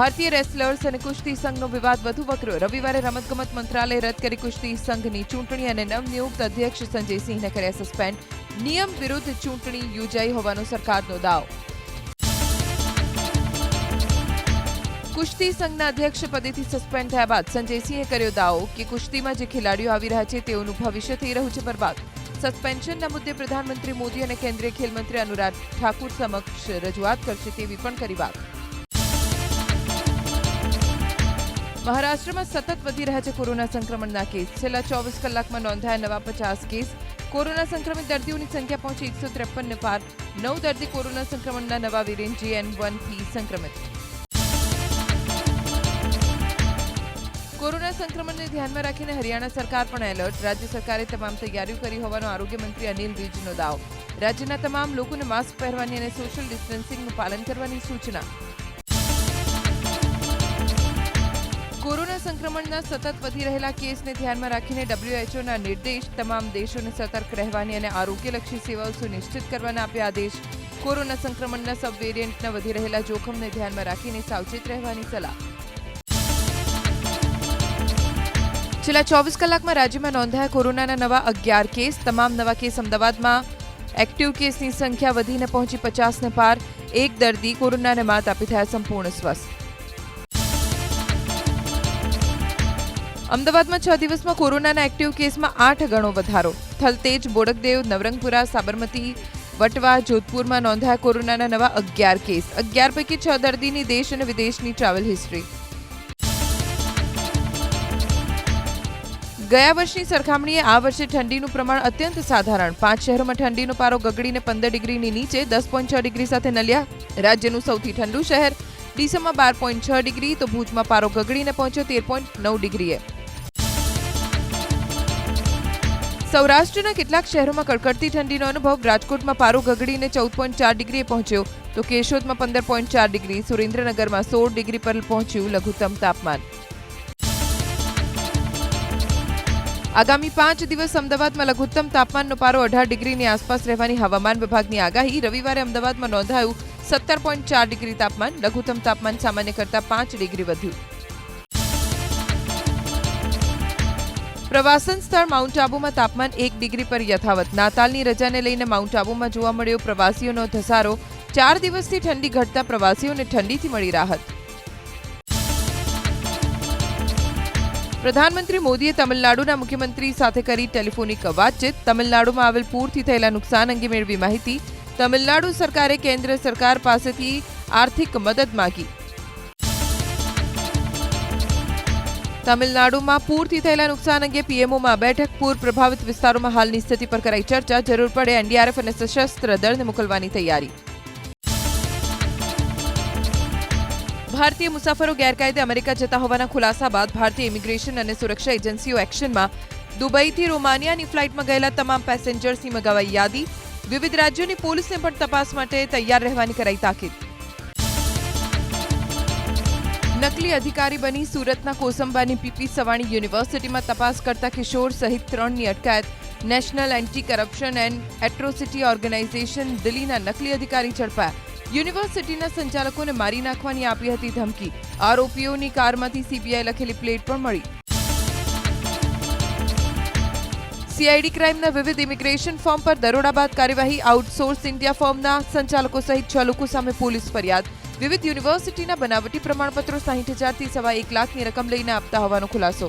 ભારતીય રેસલર્સ અને કુસ્તી સંઘનો વિવાદ વધુ વકર્યો. રવિવારે રમતગમત મંત્રાલય રદ કરી કુસ્તી સંઘની ચૂંટણી અને નવનિયુક્ત અધ્યક્ષ સંજય સિંહને કર્યા સસ્પેન્ડ. નિયમ વિરુદ્ધ ચૂંટણી યોજાઈ હોવાનો સરકારનો દાવ. કુસ્તી સંઘના અધ્યક્ષ પદેથી સસ્પેન્ડ થયા બાદ સંજયસિંહે કર્યો દાવો કે કુસ્તીમાં જે ખેલાડીઓ આવી રહ્યા છે તેઓનું ભવિષ્ય થઈ રહ્યું છે બરબાદ. સસ્પેન્શનના મુદ્દે પ્રધાનમંત્રી મોદી અને કેન્દ્રીય ખેલ મંત્રી અનુરાગ ઠાકુર સમક્ષ રજૂઆત કરશે તેવી પણ કરી વાત. મહારાષ્ટ્રમાં સતત વધી રહ્યા છે કોરોના સંક્રમણના કેસ. છેલ્લા ચોવીસ કલાકમાં નોંધાયા નવા પચાસ કેસ. કોરોના સંક્રમિત દર્દીઓની સંખ્યા પહોંચી એકસો ત્રેપનને પાર. નવ દર્દી કોરોના સંક્રમણના નવા વેરિયન્ટ જીએન વનથી સંક્રમિત. કોરોના સંક્રમણને ધ્યાનમાં રાખીને હરિયાણા સરકાર પણ એલર્ટ. રાજ્ય સરકારે તમામ તૈયારીઓ કરી હોવાનો આરોગ્ય મંત્રી અનિલ વિજનો દાવ. રાજ્યના તમામ લોકોને માસ્ક પહેરવાની અને સોશિયલ ડિસ્ટન્સિંગનું પાલન કરવાની સૂચના. સંક્રમણના સતત વધી રહેલા કેસને ધ્યાનમાં રાખીને ડબ્લ્યુએચઓના નિર્દેશ તમામ દેશોને સતર્ક રહેવાની અને આરોગ્યલક્ષી સેવાઓ સુનિશ્ચિત કરવાના આપ્યા આદેશ. કોરોના સંક્રમણના સબ વેરિયન્ટના વધી રહેલા જોખમને ધ્યાનમાં રાખીને સાવચેત રહેવાની સલાહ. છેલ્લા ચોવીસ કલાકમાં રાજ્યમાં નોંધાયા કોરોનાના નવા અગિયાર કેસ. તમામ નવા કેસ અમદાવાદમાં એક્ટિવ કેસની સંખ્યા વધીને પહોંચી પચાસને પાર. એક દર્દી કોરોનાને માત આપી થયા સંપૂર્ણ સ્વસ્થ. અમદાવાદમાં છ દિવસમાં કોરોનાના એક્ટિવ કેસમાં આઠ ગણો વધારો. થલતેજ, બોડકદેવ, નવરંગપુરા, સાબરમતી, વટવા, જોધપુરમાં નોંધાયા કોરોનાના નવા અગિયાર કેસ. અગિયાર પૈકી છ દર્દીની દેશ અને વિદેશની ટ્રાવેલ હિસ્ટ્રી ગયા વર્ષની સરખામણીએ આ વર્ષે ઠંડીનું પ્રમાણ અત્યંત સાધારણ. પાંચ શહેરોમાં ઠંડીનો પારો ગગડીને પંદર ડિગ્રીની નીચે દસ પોઈન્ટ છ ડિગ્રી સાથે નલિયા. રાજ્યનું સૌથી ઠંડુ શહેર ડીસામાં બાર પોઈન્ટ છ ડિગ્રી તો ભુજમાં પારો ગગડીને પહોંચ્યો તેર પોઈન્ટ નવ ડિગ્રીએ. સૌરાષ્ટ્રના કેટલાક શહેરોમાં કડકડતી ઠંડીનો અનુભવ રાજકોટમાં પારો ગગડીને ચૌદ પોઈન્ટ ચાર ડિગ્રીએ પહોંચ્યો તો કેશોદમાં પંદર પોઈન્ટ ચાર ડિગ્રી, સુરેન્દ્રનગરમાં સોળ ડિગ્રી પર પહોંચ્યું લઘુત્તમ તાપમાન. આગામી પાંચ દિવસ અમદાવાદમાં લઘુત્તમ તાપમાનનો પારો અઢાર ડિગ્રીની આસપાસ રહેવાની હવામાન વિભાગની આગાહી રવિવારે અમદાવાદમાં નોંધાયું સત્તર પોઈન્ટ ચાર ડિગ્રી તાપમાન, લઘુત્તમ તાપમાન સામાન્ય કરતાં પાંચ ડિગ્રી વધ્યું. પ્રવાસન સ્થળ માઉન્ટ આબુમાં તાપમાન એક ડિગ્રી પર યથાવત. નાતાલની રજાને લઈને માઉન્ટ આબુમાં જોવા મળ્યો પ્રવાસીઓનો ધસારો. ચાર દિવસથી ઠંડી ઘટતા પ્રવાસીઓને ઠંડીથી મળી રાહત. પ્રધાનમંત્રી મોદીએ તમિલનાડુના મુખ્યમંત્રી સાથે કરી ટેલિફોનિક વાતચીત. તમિલનાડુમાં આવેલ પૂરથી થયેલા નુકસાન અંગે મેળવી માહિતી. તમિલનાડુ સરકારે કેન્દ્ર સરકાર પાસેથી આર્થિક મદદ માંગી. તમિલનાડુમાં પૂરથી થયેલા નુકસાન અંગે પીએમઓમાં બેઠક. પૂર પ્રભાવિત વિસ્તારોમાં હાલની સ્થિતિ પર કરાઈ ચર્ચા. જરૂર પડે એનડીઆરએફ અને સશસ્ત્ર દળને મોકલવાની તૈયારી. ભારતીય મુસાફરો ગેરકાયદે અમેરિકા જતા હોવાના ખુલાસા બાદ ભારતીય ઇમિગ્રેશન અને સુરક્ષા એજન્સીઓ એક્શનમાં. દુબઈથી રોમાનિયાની ફ્લાઇટમાં ગયેલા તમામ પેસેન્જર્સની મગાવાઈ યાદી. વિવિધ રાજ્યોની પોલીસને પણ તપાસ માટે તૈયાર રહેવાની કરાઈ તાકીદ. નકલી અધિકારી બની સુરતના કોસંબાની પીપી સવાણી યુનિવર્સિટીમાં તપાસ કરતા કિશોર સહિત ત્રણની અટકાયત. National Anti Corruption and Atrocity Organisation દિલ્હીના નકલી અધિકારી ઝડપાયા. યુનિવર્સિટીના સંચાલકોને મારી નાખવાની આપી હતી ધમકી. આરોપીઓની કારમાંથી સીબીઆઈ લખેલી પ્લેટ પણ મળી. સીઆઈડી ક્રાઇમના વિવિધ ઇમિગ્રેશન ફોર્મ પર દરોડા બાદ કાર્યવાહી, આઉટસોર્સ ઇન્ડિયા ફોર્મના સંચાલકો સહિત છ લોકો સામે પોલીસ ફરિયાદ. વિવિધ યુનિવર્સિટીના બનાવટી પ્રમાણપત્રો સાહીઠ હજારથી સવા એક લાખની રકમ લઈને આપતા હોવાનો ખુલાસો.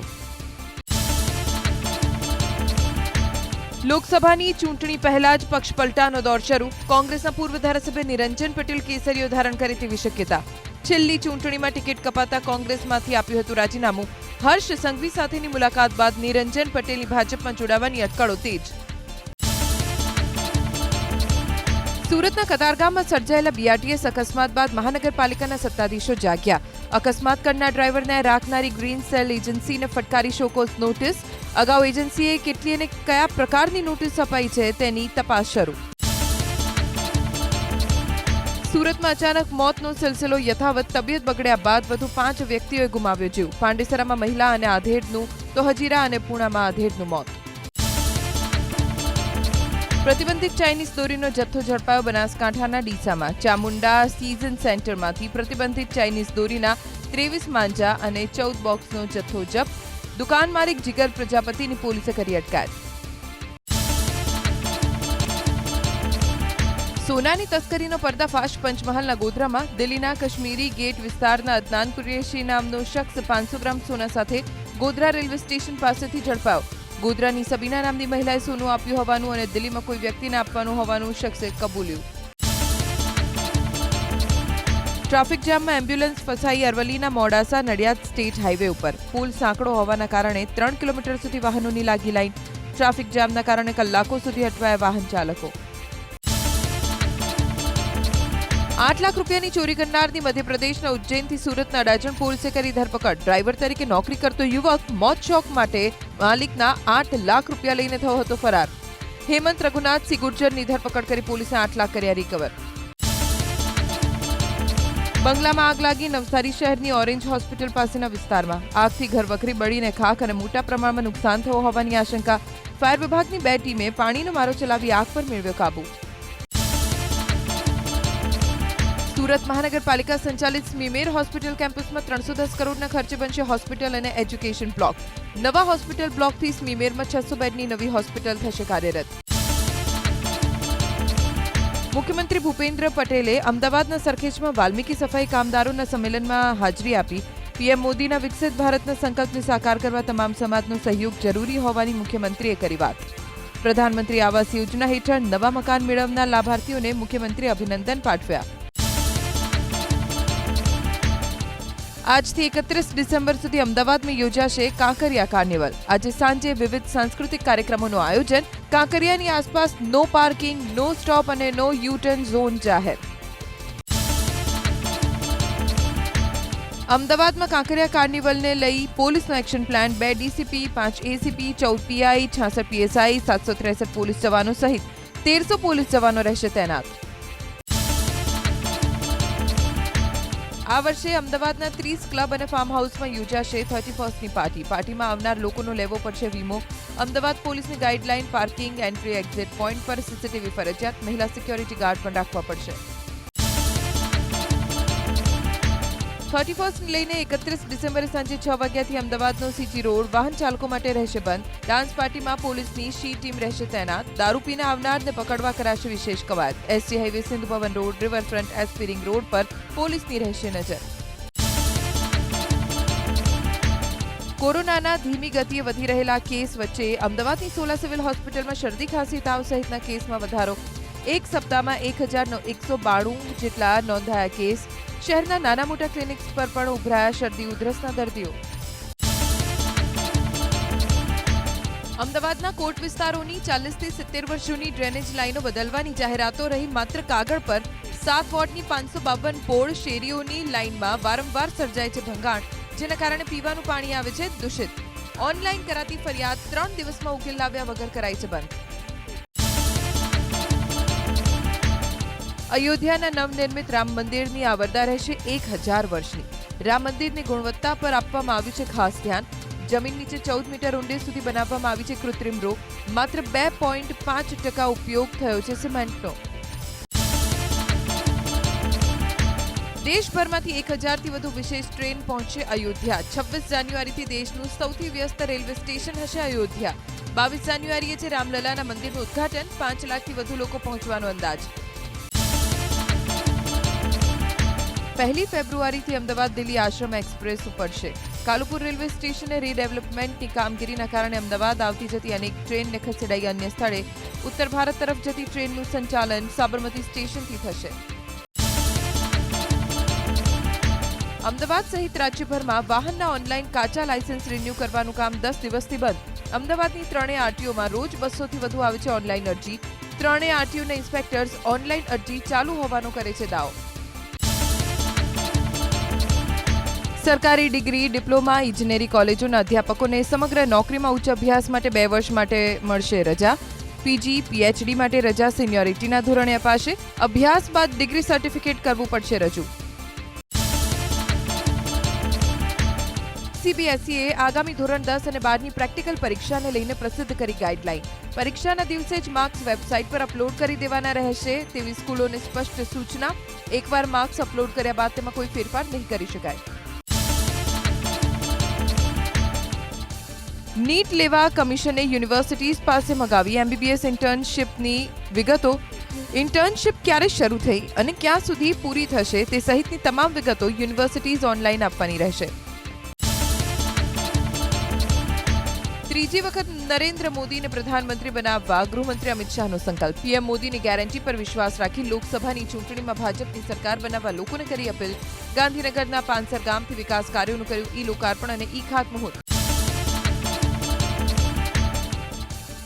લોકસભાની ચૂંટણી પહેલા જ પક્ષ પલટાનો દોર શરૂ. કોંગ્રેસના પૂર્વ ધારાસભ્ય નિરંજન પટેલ કેસરીઓ ધારણ કરે તેવી શક્યતા. છેલ્લી ચૂંટણીમાં ટિકિટ કપાતા કોંગ્રેસમાંથી આપ્યું હતું રાજીનામું. હર્ષ સંઘવી સાથેની મુલાકાત બાદ નિરંજન પટેલની ભાજપમાં જોડાવાની અટકળો તેજ. સુરતના કતારગામમાં સર્જાયેલા બીઆરટીએસ અકસ્માત બાદ મહાનગરપાલિકાના સત્તાધીશો જાગ્યા. અકસ્માત કરનાર ડ્રાઈવરને રાખનારી ગ્રીન સેલ એજન્સીને ફટકારી શોકોસ નોટિસ. અગાઉ એજન્સીએ કેટલી અને કયા પ્રકારની નોટિસ અપાઈ છે તેની તપાસ શરૂ. સુરતમાં અચાનક મોતનો સિલસિલો યથાવત તબિયત બગડ્યા બાદ વધુ પાંચ વ્યક્તિઓએ ગુમાવ્યો જીવ. પાંડેસરામાં મહિલા અને આધેડનું, તો હજીરા અને પૂણામાં આધેડનું મોત. પ્રતિબંધિત ચાઇનીઝ દોરીનો જથ્થો ઝડપાયો બનાસકાંઠાના ડીસામાં. ચામુંડા સીઝન સેન્ટરમાંથી પ્રતિબંધિત ચાઇનીઝ દોરીના ત્રેવીસ માંજા અને ચૌદ બોક્સનો જથ્થો જપ્ત. દુકાન માલિક જીગર પ્રજાપતિની પોલીસે કરી અટકાયત. સોનાની તસ્કરીનો પર્દાફાશ પંચમહાલના ગોધરામાં. દિલ્હીના કશ્મીરી ગેટ વિસ્તારના અદનાન કુરેશી નામનો શખ્સ પાંચસો ગ્રામ સોના સાથે ગોધરા રેલવે સ્ટેશન પાસેથી ઝડપાયો. ગોધરાની સબીના નામની મહિલાએ સોનું આપ્યું હોવાનું અને દિલ્હીમાં કોઈ વ્યક્તિને આપવાનું હોવાનું શખ્સે કબૂલ્યું. ટ્રાફિક જામમાં એમ્બ્યુલન્સ ફસાઈ અરવલ્લીના મોડાસા નડિયાદ સ્ટેટ હાઈવે ઉપર. પુલ સાંકડો હોવાના કારણે ત્રણ કિલોમીટર સુધી વાહનોની લાગી લાઈન. ટ્રાફિક જામના કારણે કલાકો સુધી અટવાયા વાહન ચાલકો. આઠ લાખ રૂપિયાની ચોરી કરનારની મધ્યપ્રદેશના ઉજ્જૈનથી સુરતના અડાજણ પોલીસે કરી ધરપકડ. ડ્રાઈવર તરીકે નોકરી કરતો યુવક મોત ચોક માટે માલિકના આઠ લાખ રૂપિયા લઈને થયો હતો ફરાર. હેમંત રઘુનાથ સિંહ ગુર્જરની ધરપકડ કરી પોલીસે આઠ લાખ કર્યા રિકવર બંગલામાં આગ લાગી નવસારી શહેરની ઓરેન્જ હોસ્પિટલ પાસેના વિસ્તારમાં. આગથી ઘર વખરી બળીને ખાખ અને મોટા પ્રમાણમાં નુકસાન થયો હોવાની આશંકા. ફાયર વિભાગની બે ટીમે પાણીનો મારો ચલાવી આગ પર મેળવ્યો કાબુ. સુરત મહાનગરપાલિકા સંચાલિત સ્મીમેર હોસ્પિટલ કેમ્પસમાં ત્રણસો દસ કરોડના ખર્ચે બનશે હોસ્પિટલ અને એજ્યુકેશન બ્લોક. નવા હોસ્પિટલ બ્લોકથી સ્મીમેરમાં છસો બેડની નવી હોસ્પિટલ થશે કાર્યરત. મુખ્યમંત્રી ભૂપેન્દ્ર પટેલે અમદાવાદના સરખેજમાં વાલ્મીકી સફાઈ કામદારોના સંમેલનમાં હાજરી આપી. પીએમ મોદીના વિકસિત ભારતના સંકલ્પને સાકાર કરવા તમામ સમાજનો સહયોગ જરૂરી હોવાની મુખ્યમંત્રીએ કરી વાત. પ્રધાનમંત્રી આવાસ યોજના હેઠળ નવા મકાન મેળવનાર લાભાર્થીઓને મુખ્યમંત્રી અભિનંદન પાઠવ્યા. આજથી એકત્રીસ ડિસેમ્બર સુધી અમદાવાદમાં યોજાશે કાંકરિયા કાર્નિવલ. આજે સાંજે વિવિધ સાંસ્કૃતિક કાર્યક્રમોનું આયોજન. કાંકરિયાની આસપાસ નો પાર્કિંગ નો સ્ટોપ અને નો યુટર્ન ઝોન જાહેર. અમદાવાદમાં કાંકરિયા કાર્નિવલને લઈ પોલીસનો એક્શન પ્લાન બે ડીસીપી, પાંચ એસીપી, ચૌદ પીઆઈ, છાસઠ પીએસઆઈ, સાતસો ત્રેસઠ પોલીસ જવાનો સહિત તેરસો પોલીસ જવાનો રહેશે તૈનાત. આ વર્ષે અમદાવાદના ત્રીસ ક્લબ અને ફાર્મ હાઉસમાં યોજાશે થર્ટી ફર્સ્ટની પાર્ટી. પાર્ટીમાં આવનાર લોકોનો લેવો પડશે વીમો. અમદાવાદ પોલીસની guideline parking entry exit point પર સીસીટીવી ફરજિયાત. મહિલા સિક્યોરિટી ગાર્ડ પણ રાખવા પડશે. થર્ટી ફર્સ્ટ લઈને એકત્રીસ ડિસેમ્બરે સાંજે છ વાગ્યાથી અમદાવાદનો સીજી રોડ વાહન ચાલકો માટે રહેશે બંધ. ડાન્સ પાર્ટીમાં પોલીસની શી ટીમ રહેશે તૈનાત. દારૂ પીને આવનારને પકડવા કરાશે વિશેષ કવાયત. ST highway Sindhu Bhavan road, riverfront SP road પર પોલીસની રહેશે નજર. કોરોનાના ધીમી ગતિએ વધી રહેલા કેસ વચ્ચે અમદાવાદની સોલા સિવિલ હોસ્પિટલમાં શરદી, ખાંસી, તાવ સહિતના કેસમાં વધારો. એક સપ્તાહમાં એક હજાર એકસો બાણું જેટલા નોંધાયા કેસ. શહેરના નાના મોટા ક્લિનિક્સ પર પણ ઉભરાયા શરદી, ઉધરસના દર્દીઓ. અમદાવાદના કોટ વિસ્તારોની ચાલીસથી સિત્તેર વર્ષ જૂની ડ્રેનેજ લાઈનો બદલવાની જાહેરાતો રહી, માત્ર કાગળ પર સાત વોર્ડની પાંચસો બાવન પોળ શેરીઓની લાઇનમાં વારંવાર સર્જાય છે ભંગાણ, જેના કારણે પીવાનું પાણી આવે છે દૂષિત. ઓનલાઈન કરાતી ફરિયાદ ત્રણ દિવસમાં ઉકેલ લાવ્યા વગર કરાઈ છે બંધ. અયોધ્યાના નવનિર્મિત રામ મંદિરની આવરદા રહેશે એક હજાર વર્ષની. રામ મંદિરની ગુણવત્તા પર આપવામાં આવ્યું છે ખાસ ધ્યાન. જમીન નીચે ચૌદ મીટર ઊંડે સુધી બનાવવામાં આવી છે કૃત્રિમ રોગ. માત્ર બે પોઈન્ટ પાંચ ટકા ઉપયોગ થયો છે સિમેન્ટનો. દેશભરમાંથી એક હજારથી વધુ વિશેષ ટ્રેન પહોંચશે અયોધ્યા. છવ્વીસ જાન્યુઆરીથી દેશનું સૌથી વ્યસ્ત રેલવે સ્ટેશન હશે અયોધ્યા. બાવીસ જાન્યુઆરીએ છે રામલલાના મંદિરનું ઉદ્ઘાટન. પાંચ લાખથી વધુ લોકો પહોંચવાનો અંદાજ. પહેલી ફેબ્રુઆરીથી અમદાવાદ દિલ્હી આશ્રમ એક્સપ્રેસ ઉપડશે કાલુપુર રેલવે સ્ટેશને રીડેવલપમેન્ટની કામગીરીના કારણે અમદાવાદ આવતી જતી અનેક ટ્રેનને ખસેડાઈ અન્ય સ્થળે. ઉત્તર ભારત તરફ જતી ટ્રેનનું સંચાલન સાબરમતી સ્ટેશનથી થશે. અમદાવાદ સહિત રાજ્યભરમાં વાહનના ઓનલાઈન કાચા લાયસન્સ રિન્યૂ કરવાનું કામ દસ દિવસથી બંધ. અમદાવાદની ત્રણેય આરટીઓમાં રોજ બસોથી વધુ આવે છે ઓનલાઈન અરજી. ત્રણેય આરટીઓના ઇન્સ્પેક્ટર્સ ઓનલાઈન અરજી ચાલુ હોવાનો કરે છે દાવો. સરકારી ડિગ્રી, ડિપ્લોમા, ઇજનેરી કોલેજોના અધ્યાપકોને સમગ્ર નોકરીમાં ઉચ્ચ અભ્યાસ માટે બે વર્ષ માટે મળશે રજા. પીજી, પીએચડી માટે રજા સિનિયોરિટીના ધોરણે અપાશે. અભ્યાસ બાદ ડિગ્રી સર્ટિફિકેટ કરવું પડશે રજૂ. સીબીએસઈએ આગામી ધોરણ દસ અને બારની પ્રેક્ટિકલ પરીક્ષાને લઈને પ્રસિદ્ધ કરી ગાઈડલાઈન. પરીક્ષાના દિવસે જ માર્ક્સ વેબસાઇટ પર અપલોડ કરી દેવાના રહેશે તેવી સ્કૂલોને સ્પષ્ટ સૂચના. એકવાર માર્ક્સ અપલોડ કર્યા બાદ તેમાં કોઈ ફેરફાર નહીં કરી શકાય. નીટ લેવા કમિશને યુનિવર્સિટીઝ પાસે મગાવી એમબીબીએસ ઇન્ટર્નશિપની વિગતો. ઇન્ટર્નશિપ ક્યારે શરૂ થઈ અને ક્યાં સુધી પૂરી થશે તે સહિતની તમામ વિગતો યુનિવર્સિટીઝ ઓનલાઈન આપવાની રહેશે. ત્રીજી વખત નરેન્દ્ર મોદીને પ્રધાનમંત્રી બનાવવા ગૃહમંત્રી અમિત શાહનો સંકલ્પ. પીએમ મોદીની ગેરંટી પર વિશ્વાસ રાખી લોકસભાની ચૂંટણીમાં ભાજપની સરકાર બનાવવા લોકોને કરી અપીલ. ગાંધીનગરના પાંસર ગામથી વિકાસ કાર્યોનું કર્યું ઈ લોકાર્પણ અને ઈ ખાતમુહૂર્ત.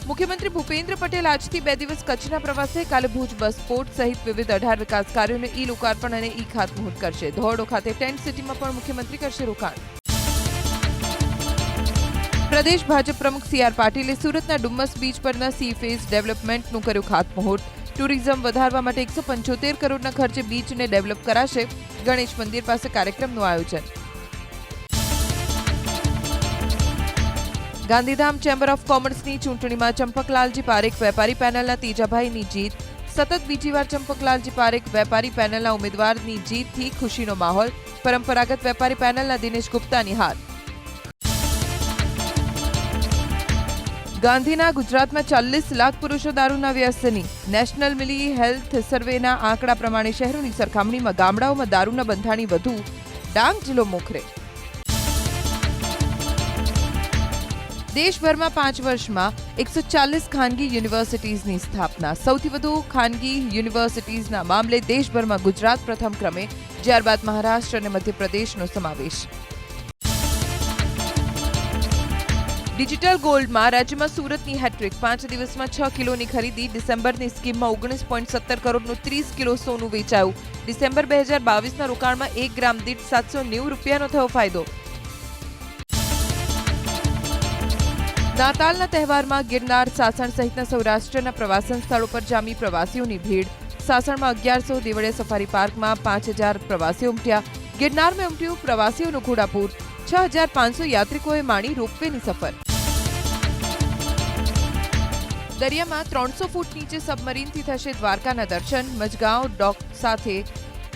મુખ્યમંત્રી ભૂપેન્દ્ર પટેલ આજથી બે દિવસ કચ્છના પ્રવાસે. કાલે ભુજ બસ પોર્ટ સહિત વિવિધ અઢાર વિકાસ કાર્યોને ઈ લોકાર્પણ અને ઈ ખાતમુહૂર્ત કરશે. ધોરડો ખાતે ટેન્ટ સિટીમાં પણ મુખ્યમંત્રી કરશે રોકાણ. પ્રદેશ ભાજપ પ્રમુખ સી આર પાટીલે સુરતના ડુમ્મસ બીચ પરના સી ફેઝ ડેવલપમેન્ટનું કર્યું ખાતમુહૂર્ત ટુરિઝમ વધારવા માટે એકસો પંચોતેર કરોડના ખર્ચે બીચને ડેવલપ કરાશે ગણેશ મંદિર પાસે કાર્યક્રમનું આયોજન. ગાંધીધામ ચેમ્બર ઓફ કોમર્સની ચૂંટણીમાં ચંપકલાલજી પારેખ વેપારી પેનલના તેજાભાઈની જીત, સતત બીજી વાર ચંપકલાલજી પારેખ વેપારી પેનલના ઉમેદવારની જીતથી ખુશીનો માહોલ, પરંપરાગત વેપારી પેનલના દિનેશ ગુપ્તાની હાર. ગાંધીના ગુજરાતમાં ચાલીસ લાખ પુરુષો દારૂના વ્યસની. નેશનલ મિલી હેલ્થ સર્વેના આંકડા પ્રમાણે શહેરોની સરખામણીમાં ગામડાઓમાં દારૂના બંધાણી વધુ. ડાંગ જિલ્લો મોખરે. દેશભરમાં પાંચ વર્ષમાં એકસો ચાલીસ ખાનગી યુનિવર્સિટીઝની સ્થાપના. સૌથી વધુ ખાનગી યુનિવર્સિટીઝના મામલે દેશભરમાં ગુજરાત પ્રથમ ક્રમે, ત્યારબાદ મહારાષ્ટ્ર અને મધ્યપ્રદેશનો સમાવેશ. ડિજિટલ ગોલ્ડમાં રાજ્યમાં સુરતની હેટ્રિક પાંચ દિવસમાં છ કિલોની ખરીદી. ડિસેમ્બરની સ્કીમમાં ઓગણીસ પોઈન્ટ સત્તર કરોડનું ત્રીસ કિલો સોનું વેચાયું. ડિસેમ્બર બે હજાર બાવીસના રોકાણમાં એક ગ્રામ દીઠ સાતસો નેવું રૂપિયાનો થયો ફાયદો. નાતાલના તહેવારમાં ગિરનાર સાસણ સહિતના સૌરાષ્ટ્રના પ્રવાસન સ્થળો પર જામી પ્રવાસીઓની ભીડ. સાસણમાં અગિયારસો દેવળિયા સફારી પાર્કમાં પાંચ હજાર પ્રવાસીઓ ઉમટ્યા. ગિરનારમાં ઉમટ્યું પ્રવાસીઓનું ઘોડાપૂર. છ હજાર પાંચસો યાત્રિકોએ માણી રોપવેની સફર. દરિયામાં ત્રણસો ફૂટ નીચે સબમરીનથી થશે દ્વારકાના દર્શન. મજગાંવ ડોક સાથે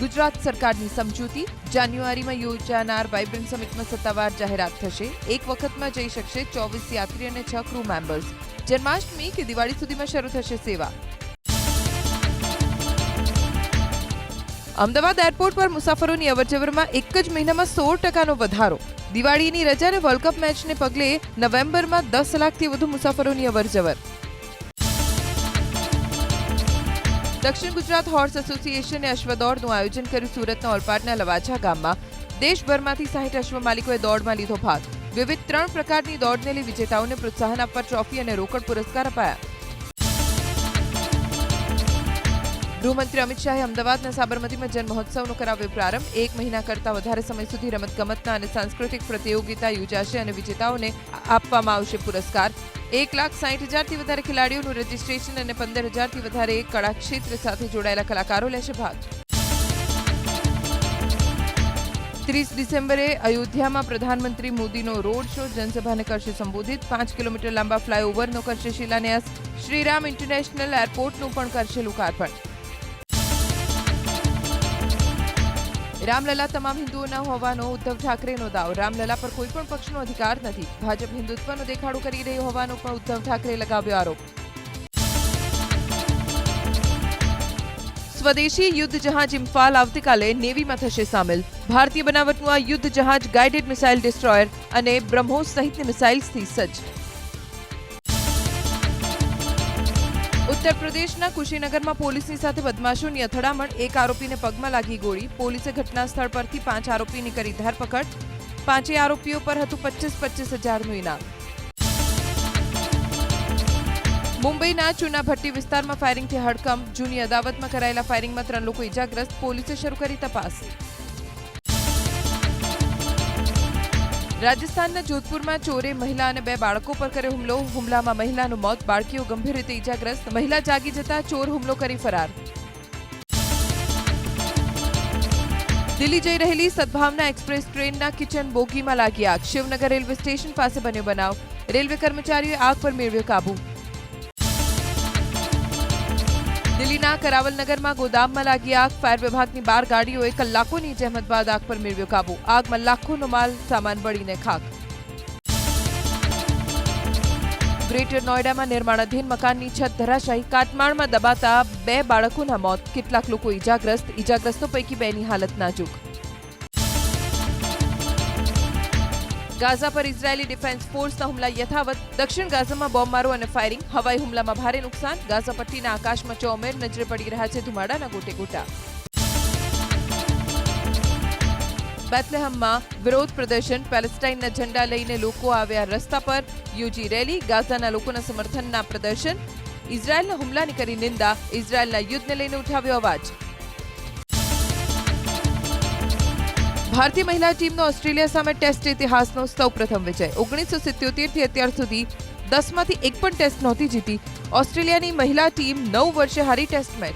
ગુજરાત સરકારની સમજૂતી જાન્યુઆરીમાં યોજાનાર વાઇબ્રન્ટ સમિટમાં સત્તાવાર જાહેરાત થશે. એક વખતમાં જઈ શકશે ચોવીસ યાત્રી અને છ ક્રૂ મેમ્બર્સ જન્માષ્ટમી કે દિવાળી સુધીમાં શરૂ થશે સેવા. અમદાવાદ એરપોર્ટ પર મુસાફરોની અવરજવરમાં એક જ મહિનામાં સોળ ટકાનો વધારો. દિવાળીની રજા અને વર્લ્ડ કપ મેચને પગલે નવેમ્બરમાં દસ લાખથી વધુ મુસાફરોની અવરજવર. દક્ષિણ ગુજરાત હોર્સ એસોસિએશને અશ્વદોડનું આયોજન કર્યું સુરતના ઓલપાડના લવાછા ગામમાં. દેશભરમાંથી સાહીઠ અશ્વ માલિકોએ દોડમાં લીધો ભાગ. વિવિધ ત્રણ પ્રકારની દોડને લઈ વિજેતાઓને પ્રોત્સાહન આપવા ટ્રોફી અને રોકડ પુરસ્કાર અપાયા. ગૃહમંત્રી અમિત શાહે અમદાવાદના સાબરમતીમાં મહોત્સવનો કરાવ્યો પ્રારંભ. એક મહિના કરતાં વધારે સમય સુધી રમતગમતના અને સાંસ્કૃતિક પ્રતિયોગિતા યોજાશે અને વિજેતાઓને આપવામાં આવશે પુરસ્કાર. એક લાખ સાઠ હજારથી વધારે ખેલાડીઓનું રજીસ્ટ્રેશન અને પંદર હજારથી વધારે કળા ક્ષેત્ર સાથે જોડાયેલા કલાકારો લેશે ભાગ. ત્રીસ ડિસેમ્બરે અયોધ્યામાં પ્રધાનમંત્રી મોદીનો રોડ શો જનસભાને કરશે સંબોધિત. પાંચ કિલોમીટર લાંબા ફ્લાયઓવરનો કરશે શિલાન્યાસ. શ્રીરામ ઇન્ટરનેશનલ એરપોર્ટનું પણ કરશે લોકાર્પણ. રામલલા તમામ હિન્દુઓના હોવાનો ઉદ્ધવ ઠાકરેનો દાવ. રામલલા પર કોઈ પણ પક્ષનો અધિકાર નથી. ભાજપ હિન્દુત્વનો દેખાડો કરી રહ્યો હોવાનો પણ ઉદ્ધવ ઠાકરે લગાવ્યો આરોપ. સ્વદેશી યુદ્ધ જહાજ ઇમ્ફાલ આવતીકાલે નેવીમાં થશે સામેલ. ભારતીય બનાવટનું આ યુદ્ધ જહાજ ગાઇડેડ મિસાઇલ ડિસ્ટ્રોયર અને બ્રહ્મોસ સહિતની મિસાઇલ્સથી સજ્જ. ઉત્તર પ્રદેશના કુશીનગરમાં પોલીસની સાથે બદમાશોની અથડામણ. એક આરોપીને પગમાં લાગી ગોળી. પોલીસે ઘટના સ્થળ પરથી પાંચ આરોપીની કરી ધરપકડ. પાંચેય આરોપીઓ પર હતું પચીસ પચીસ હજારનું ઇનામ. મુંબઈના ચુનાભટ્ટી વિસ્તારમાં ફાયરિંગથી હડકંપ. જૂની અદાવતમાં કરાયેલા ફાયરિંગમાં ત્રણ લોકો ઇજાગ્રસ્ત પોલીસે શરૂ કરી તપાસ. રાજસ્થાનના જોધપુરમાં ચોરે મહિલા અને બે બાળકો પર કર્યો હુમલો. હુમલામાં મહિલાનું મોત. બાળકીઓ ગંભીર રીતે ઈજાગ્રસ્ત. મહિલા જાગી જતા ચોર હુમલો કરી ફરાર. દિલ્હી જઈ રહેલી સદભાવના એક્સપ્રેસ ટ્રેનના કિચન બોગીમાં લાગી આગ. શિવનગર રેલવે સ્ટેશન પાસે બન્યો બનાવ. રેલવે કર્મચારીઓએ આગ પર મેળવ્યો કાબુ. દિલ્હીના કરાવલનગરમાં ગોદામમાં લાગી આગ. ફાયર વિભાગની બાર ગાડીઓએ કલાકોની જહેમત બાદ આગ પર મેળવ્યો કાબુ. આગમાં લાખોનો માલ, સામાન બળીને ખાક. ગ્રેટર નોઈડામાં નિર્માણાધીન મકાનની છત ધરાશાયી. કાટમાળમાં દબાતા બે બાળકોના મોત. કેટલાક લોકો ઈજાગ્રસ્ત. ઈજાગ્રસ્તો પૈકી બેની હાલત નાજુક. ગાઝા પર ઇઝરાયેલી ડિફેન્સ ફોર્સના હુમલા યથાવત. દક્ષિણ ગાઝામાં બોમ્બમારો અને ફાયરિંગ. હવાઈ હુમલામાં ભારે નુકસાન. ગાઝા પટ્ટીના આકાશમાં ચોમેર નજરે પડી રહ્યા છે ધુમાડાના ગોટે ગોટા બેથલેહમમાં વિરોધ પ્રદર્શન. પેલેસ્ટાઇનના ઝંડા લઈને લોકો આવ્યા રસ્તા પર. યોજી રેલી, ગાઝાના લોકોના સમર્થનના પ્રદર્શન. ઇઝરાયેલના હુમલાની કરી નિંદા. ઇઝરાયેલના યુદ્ધને લઈને ઉઠાવ્યો અવાજ. ભારતીય મહિલા ટીમનો ઓસ્ટ્રેલિયા સામે ટેસ્ટ ઇતિહાસનો સૌપ્રથમ વિજય. ઓગણીસો સિત્યોતેરથી અત્યાર સુધી દસમાંથી એક પણ ટેસ્ટ નહોતી જીતી. ઓસ્ટ્રેલિયાની મહિલા ટીમ નવ વર્ષે હારી ટેસ્ટ મેચ.